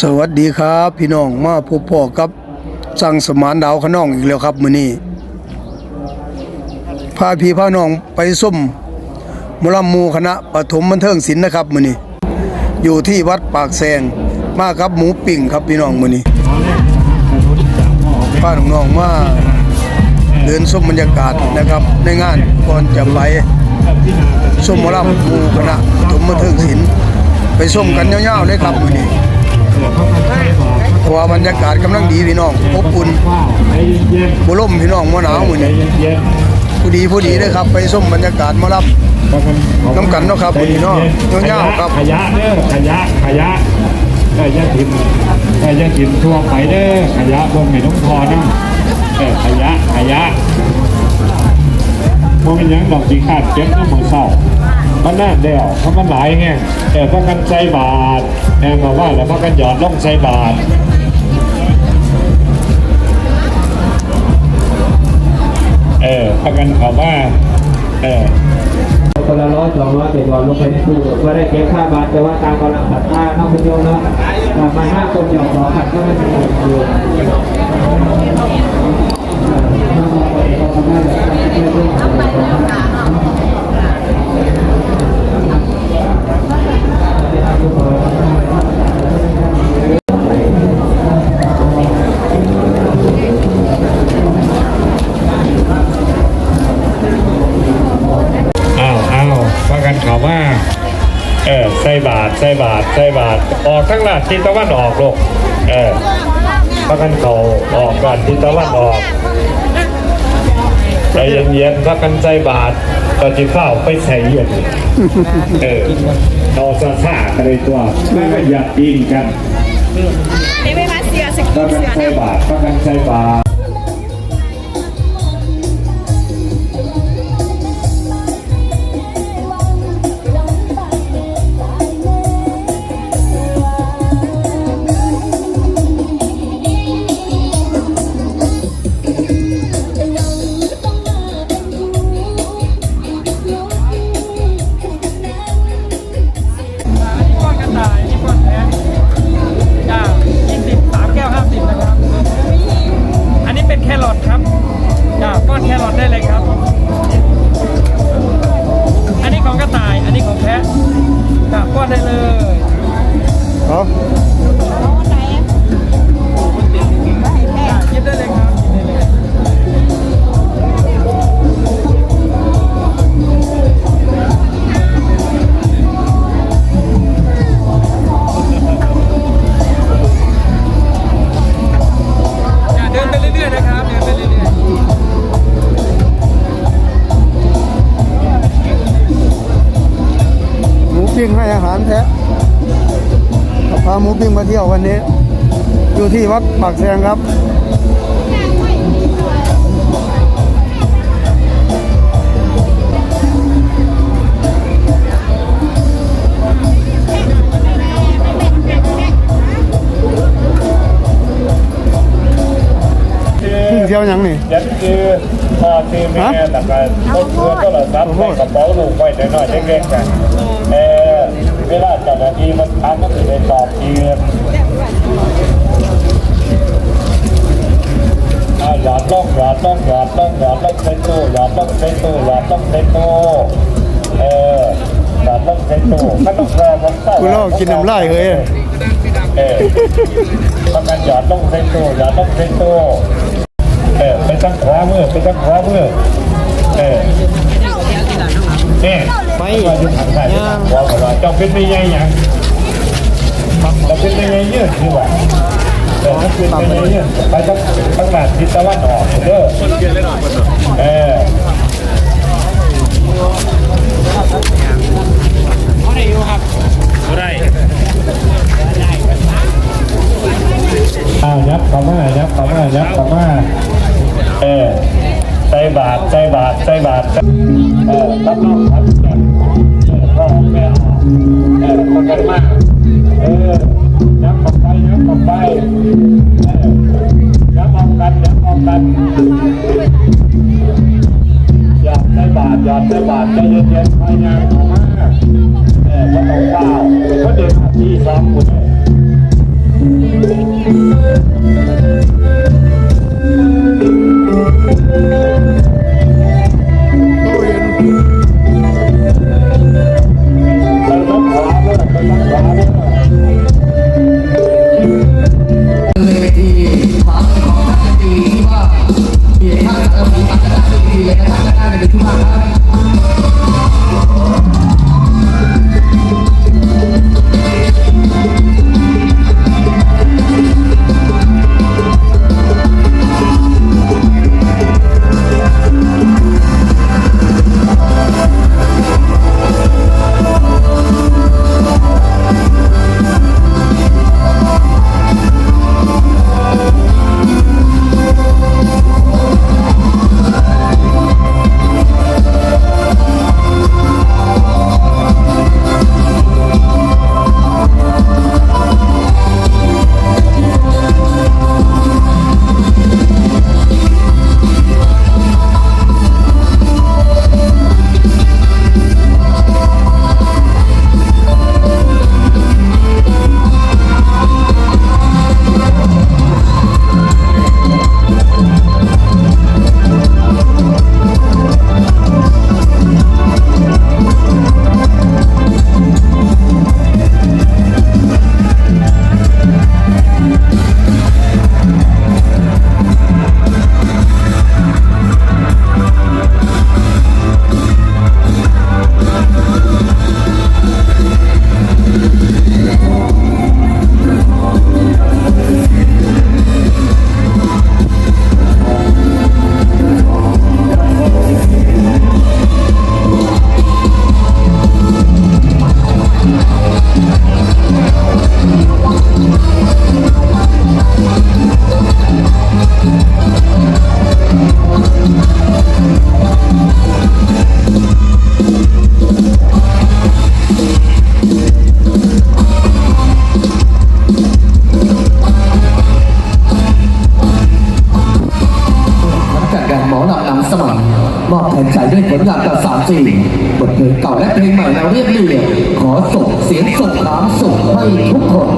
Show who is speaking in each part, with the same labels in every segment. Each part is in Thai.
Speaker 1: สวัสดีครับ พี่น้องมาพบพ่อกับสั่งสมานดาวขน้องอีกแล้วครับมื้อนี้พาพี่พาน้องไปส้มมลหมูคณะปฐมบันเทิงศิลป์นะครับมื้อนี้อยู่ที่วัดปากแซงมากับหมูปิ่งครับพี่น้องมื้อนี้พาน้องๆมาเดินส้มบรรยากาศนะครับ ในงานก่อนจะไปส้มมลหมูคณะปฐมบันเทิงศิลป์ไปส้มกันยาวๆเลยครับมื้อนี้ เพราะว่าบรรยากาศกำลังดีพี่น้องอบอุ่นบ่ล่มพี่น้องบ่หนาวมือนี้ผู้ดีผู้ดีเด้อครับ ไปส้มบรรยากาศมารับน้ำกันเนาะครับวันนี้เนาะยาๆครับ
Speaker 2: ขยะเด้อขยะขยะเอ้ยอยาถิ่มเอ้ยอยาถิ่มทั่วไปเด้อขยะบนไม่ต้องพอนะเออขยะขยะมันเป็นยังดอกสีขาดเจ็บน้ำมันเศร้า มันน่าเดียวเพราะมันหลายไงแต่พากันใส่บาทแองบอกว่าแล้วพากันหยอดล่องใส่บาทเออพากันเขาว่าเออ
Speaker 3: คนละร้อยสองร้อยเจ็ดร้อยลงไปในตู้ก็ได้เก็บค่าบาทแต่ว่าตามกำลังศรัทธาน้องคุณโยมเนาะมาห้าคนหยอกสองขัดก็ไม่เป็นไรอยู่
Speaker 2: ทออกทั้งหลัดทิศตะวันออกลูกเออว่ากันเขาออกก่อนทิศตะวันออกใจเย็นๆว่ากันใส่บาทก็จะเข้าไปใส่เย็นเออเราซาซากันเลยตัวไม่ก็อยากยิงกัน
Speaker 4: นี่ไม่มาเสียสกิ
Speaker 2: ว่านกัน
Speaker 4: เสือ
Speaker 2: ใส่
Speaker 4: นะ
Speaker 2: บาทว่ากันใส่บาท
Speaker 5: ระต่ายอันนี้ของแพะจ้าก้อนได้เลย
Speaker 1: ครับ
Speaker 5: จ้าหยิบได้เลยครับ ปิ้
Speaker 1: งให้อาหารแท้พาหมูปิ้งมาเที่ยววันนี้ อยู่ที่วัดปากแซงครับปิ้งเที่ยวหยังนี่
Speaker 2: ยันคือพอคือแม่แต่ก็ต้นเรือก็เราซับใส่กระเป๋าลูกไว้หน่อยๆเล็กๆกัน เออเวลาเจ้าหน้าที่มันทำก็คือในสอบยืนอ่าหยอดล่องหยอดล่องหยอดล่องหยอดล่องเซ็นตู้หยอดล่องเซ็นตู้หยอดล่องเซ็นตู้เออหยอดล่องเซ็นตู้มันต้องรอมันเศร้า
Speaker 1: กูลอกกินน้ำลายเฮ้ย
Speaker 2: เออประกันหยอดล่องเซ็นตู้หยอดล่องเซ็นตู้เออไปตั้งขวามือไปตั้งขวามือเออ เนี่ไปว่ยังไหนขวาขวาเจ้าเป็นไม่ใหญ่ยังเราเป็นไม่ใหญ่เยอะดีกว่าเออถ้าเป็นไม่ใหญ่เยอะไปทั้งทั้งหลาดทิศตะวันออกเด้อเอออ้ ต้องขันจันเออพ่อแม่ออกเออคนกันมากเออย้ำต่อไปย้ำต่อไปเออย้ำมองกันย้ำมองกันหยาดได้บาทหยาดได้บาทได้เย็นๆพยายามมากเออพระองค์เจ้าพระเดิชที่สามคน Thank
Speaker 6: you. บทเพลงเก่าและเพลงใหม่เราเรียบเรียงขอส่งเสียงส่งน้ำส่งให้ทุกคน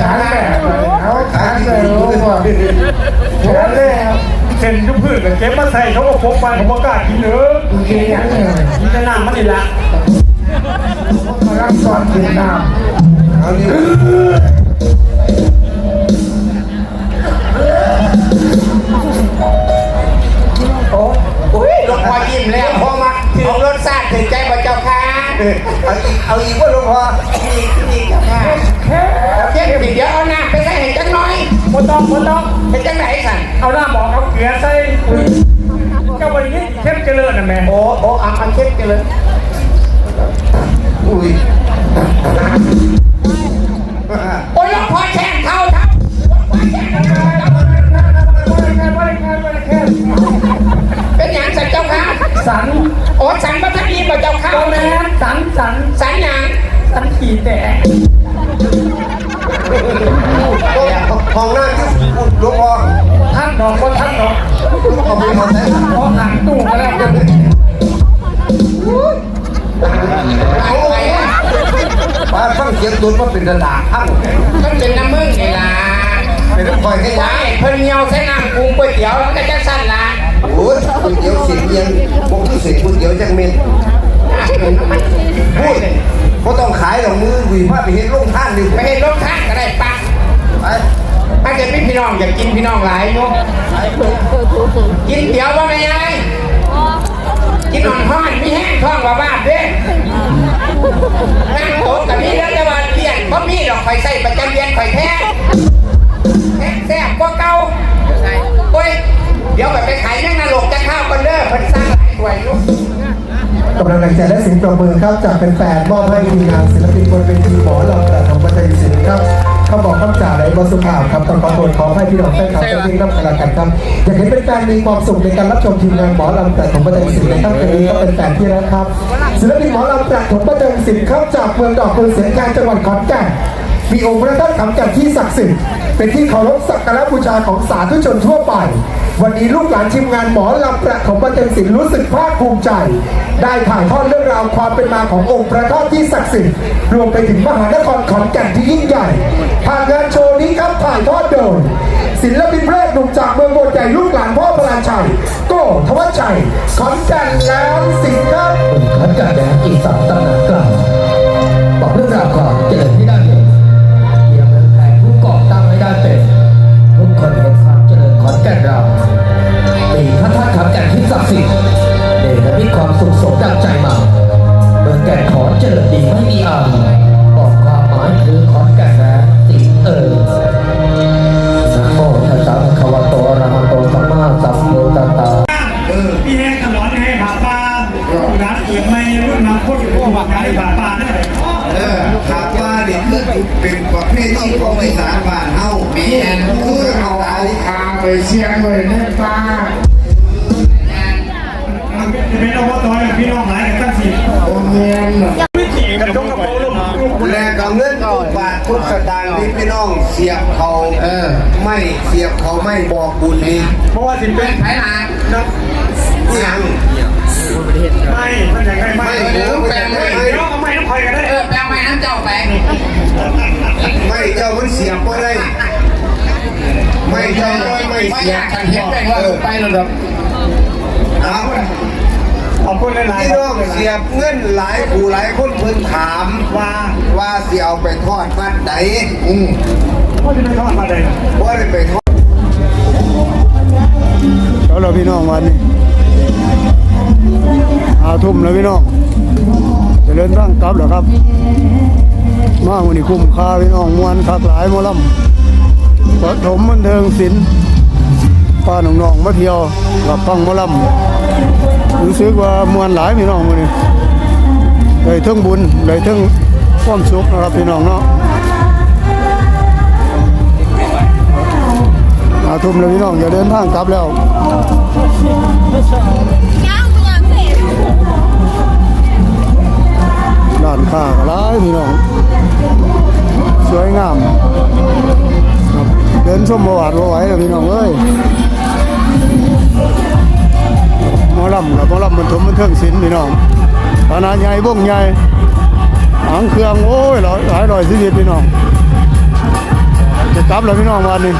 Speaker 2: ฐานแม่เอาฐานเลยโอ้ยฐานเลยเส้นยุบพืชกับเก็บมาใส่เขาก็พกไปผมก็กล้ากินเนอะกินอย่างนี้กินแต่น้ำมันนี่ละมารับสอนกินน้ำเอาดิ
Speaker 7: อุ้ยหลวงพ่อยิ้มแล้วพอมาถึงรสชาติถึงใจ เอา
Speaker 2: อีกเอาอีกว่าหลวงพ่อ
Speaker 7: อีกอีกเจ้าค่ะโอเคเดี๋ยวเอาน้าไปใส่ให้จังน้อย
Speaker 2: บนต้องบนต้อง
Speaker 7: เป็นจังไหนสั่น
Speaker 2: เอาหน้าบอกเอาเกลือใส่เจ้าวันนี้เข้มเจริญนะแม่
Speaker 7: โอ้โอ้อะอันเข้มเจริญ
Speaker 2: อุ้ย
Speaker 7: โอ้
Speaker 5: สัน
Speaker 7: โอ้สันพระทักอีบ่เจ้าค่ะ
Speaker 5: โตแม่สันสัน
Speaker 7: สันอย่าง
Speaker 5: สันขี่แตก
Speaker 2: ห้องน้ำที่หลวงพ่อ
Speaker 5: ท่านดอกคนท่านดอก
Speaker 2: เอาไปเอาใส่
Speaker 5: พอหันตู้มาแล้ว
Speaker 7: เอาไปอะ
Speaker 2: ป้าฟังเสียงตุนว่าเป็นระดับทั้ง
Speaker 7: มันเป็นน้ำมึงนี่ล่ะ
Speaker 2: เป็นน้ำคอยให้ยา
Speaker 7: ว้ายเพิ่นเหี่ยวใส่น้ำปรุงก๋วยเตี๋ยวแล้วก็จะสั้นละ
Speaker 2: โอ้ยก๋วยเตี๋ยวเสียงเอียงพวกที่เสียงก๋วยเตี๋ยวจังเมนพูดก็ต้องขายหรอกมือวีผ้าไปเห็นลงท่านดิ
Speaker 7: ไปเห็นรถท่านก็ได้ปะ
Speaker 2: ไป
Speaker 7: ถ้าจะไม่พี่น้องอยากกินพี่น้องหลายเนาะกินเตี๋ยวว่าไม่ยายกินนอนห้อนมีแห้งท้องว่าบ้าเด้นั่งโต๊ะกับพี่แล้วจะมาเลี้ยงเพราะมีดอกไฟใส่ประจำเรียนไฟแท้ เดี๋ยวแบบไปขายนั่งนรกจะข้าวกันเด้อเพิ่นสร้างหลายถ้วยลูก
Speaker 8: กำลังใจและเสียงปรบมือครับจากเป็นแฟนมอบให้ทีมงานศิลปินบนเวทีหมอลำแต่ของประจัยศิลป์ครับเขาบอกคำจ่าในบทสุภาพครับต้องขอโทษขอให้พี่น้องแฟนคลับได้ยินน้ำกระกันครับอยากเห็นเป็นแฟนมีความสุขในการรับชมทีมงานหมอลำแต่ของประจัยศิลป์ในค่ำคืนนี้ก็เป็นแฟนที่รักครับศิลปินหมอลำแต่ของประจัยศิลป์ครับจากเมืองดอกเมืองเสียงกลางจังหวัดขอนแก่นมีองค์พระธาตุขำแก่นที่ศักดิ์สิทธิ์เป็นที่เคารพสักการะบูชาของสาธุชนทั่วไป วันนี้ลูกหลานทีมงานหมอลำประของประเทศศิลป์รู้สึกภาคภูมิใจ ได้ถ่ายทอดเรื่องราวความเป็นมาขององค์พระธาตุที่ศักดิ์สิทธิ์รวมไปถึงมหานครขอนแก่นที่ยิ่งใหญ่ผ่านงานโชว์นี้ครับถ่ายทอดโดยศิลปินเพลงหนุ่มจากเมืองโบสถ์ใหญ่ลูกหลานพ่อพลานชัยโก้ทวัชชัยขอนแก่นแล้วสิงห์ครับ
Speaker 6: ขอนแก่นแดนอีสานตำนานกลางบอกเรื่องราวความเจริญ เสีย
Speaker 9: บเขาเออ ไม่เสียบเขาไม่บอกบุญนี่
Speaker 2: เพราะว่าสิเป็น
Speaker 7: ไผ่หลาน
Speaker 2: นัก
Speaker 9: ยัง
Speaker 2: ไม่มันอย่างไรไม่
Speaker 9: ไม่
Speaker 2: เดี๋
Speaker 9: เดี๋ยว
Speaker 2: ยว
Speaker 9: แปลงไม่
Speaker 2: เอาไม่ต้องคอยกันได้
Speaker 7: เออแปลงไม้น้ำเจ้าแปลง
Speaker 9: ไม่เจ้ามันเสียบก็ได้ ไม่เจ้าไม่ไม่
Speaker 7: ไม่
Speaker 9: เสี
Speaker 7: อยยา
Speaker 9: บ
Speaker 7: กกันเห็นแปลงว่าไปแล้วดอก
Speaker 9: เอา
Speaker 2: ขอบคุณหลาย
Speaker 9: พี่น้องเสียบเงินหลายผู้หลายคนเพิ่นถาม
Speaker 2: ว่า
Speaker 9: ว่าสิเอาไปทอดวัดไหนอืม
Speaker 2: พ่อจะไม่ทอดมาเลย
Speaker 9: ว่าได้ไปทอด
Speaker 1: แล้วเราพี่น้องวันนี้อาทุ่มแล้วพี่น้องจะเดินทางกลับเหรอครับ มาวันนี้คุ้มค่าพี่น้องมวนคักหลายมอลำปฐมบันเทิงศิลป์ป้าหน้องๆมาเที่ยวกับฟังมอลำรู้สึกว่ามวนหลายพี่น้องวันนี้เลยเทั้งบุญเลยเทั้งความสุขนะครับพี่น้องเนาะ ทุ่มแล้วพี่น้องจะเดินทางกลับแล้ว
Speaker 4: ย่างย่างร้า
Speaker 1: นค้าก็หลยพี่น้อง สวยงาม เดินชมประวัติไหวแล้วพี่น้องเอ้ยมอลำกับมอลำมันถมมันเทิงศิลป์พี่น้องขนาดใหญ่บ่งใหญ่หางเครื่องโอ้ยหลายหลายร้อยสิบพี่น้องจะกลับแล้วพี่น้องวันนี้